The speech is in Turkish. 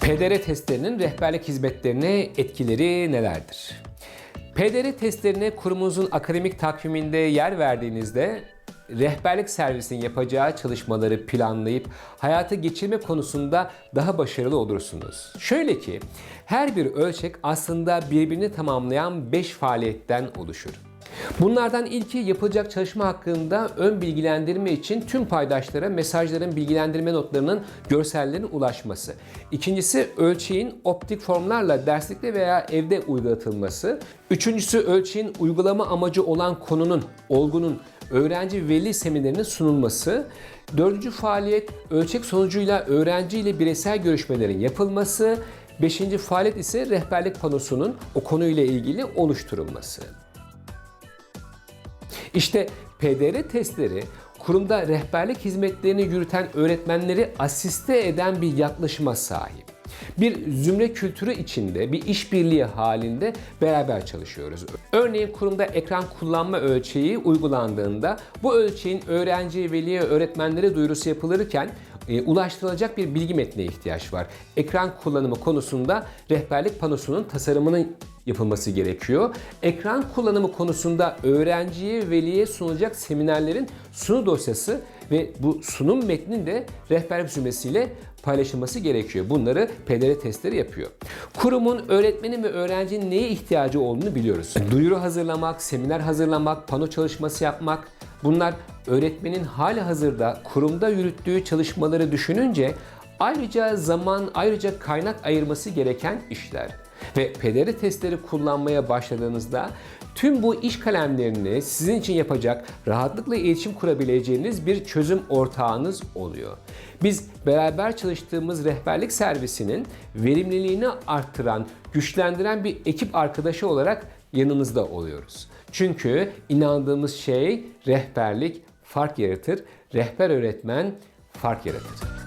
PDR testlerinin rehberlik hizmetlerine etkileri nelerdir? PDR testlerine kurumunuzun akademik takviminde yer verdiğinizde rehberlik servisinin yapacağı çalışmaları planlayıp hayata geçirme konusunda daha başarılı olursunuz. Şöyle ki her bir ölçek aslında birbirini tamamlayan 5 faaliyetten oluşur. Bunlardan ilki yapılacak çalışma hakkında ön bilgilendirme için tüm paydaşlara mesajların bilgilendirme notlarının görsellerine ulaşması. İkincisi ölçeğin optik formlarla derslikte veya evde uygulatılması. Üçüncüsü ölçeğin uygulama amacı olan konunun, olgunun öğrenci veli seminerinin sunulması. Dördüncü faaliyet ölçek sonucuyla öğrenci ile bireysel görüşmelerin yapılması. Beşinci faaliyet ise rehberlik panosunun o konuyla ilgili oluşturulması. İşte PDR testleri kurumda rehberlik hizmetlerini yürüten öğretmenleri asiste eden bir yaklaşıma sahip. Bir zümre kültürü içinde, bir işbirliği halinde beraber çalışıyoruz. Örneğin kurumda ekran kullanma ölçeği uygulandığında bu ölçeğin öğrenci, veliye, öğretmenlere duyurusu yapılırken e, ulaştırılacak bir bilgi metnine ihtiyaç var. Ekran kullanımı konusunda rehberlik panosunun tasarımının yapılması gerekiyor. Ekran kullanımı konusunda öğrenciye, veliye sunulacak seminerlerin sunu dosyası ve bu sunum metninin de rehberlik cümlesiyle paylaşılması gerekiyor. Bunları PDR testleri yapıyor. Kurumun öğretmenin ve öğrencinin neye ihtiyacı olduğunu biliyoruz. Duyuru hazırlamak, seminer hazırlamak, pano çalışması yapmak bunlar öğretmenin hali hazırda kurumda yürüttüğü çalışmaları düşününce ayrıca zaman, ayrıca kaynak ayırması gereken işler. Ve PDR testleri kullanmaya başladığınızda tüm bu iş kalemlerini sizin için yapacak, rahatlıkla iletişim kurabileceğiniz bir çözüm ortağınız oluyor. Biz beraber çalıştığımız rehberlik servisinin verimliliğini arttıran, güçlendiren bir ekip arkadaşı olarak yanınızda oluyoruz. Çünkü inandığımız şey rehberlik fark yaratır, rehber öğretmen fark yaratır.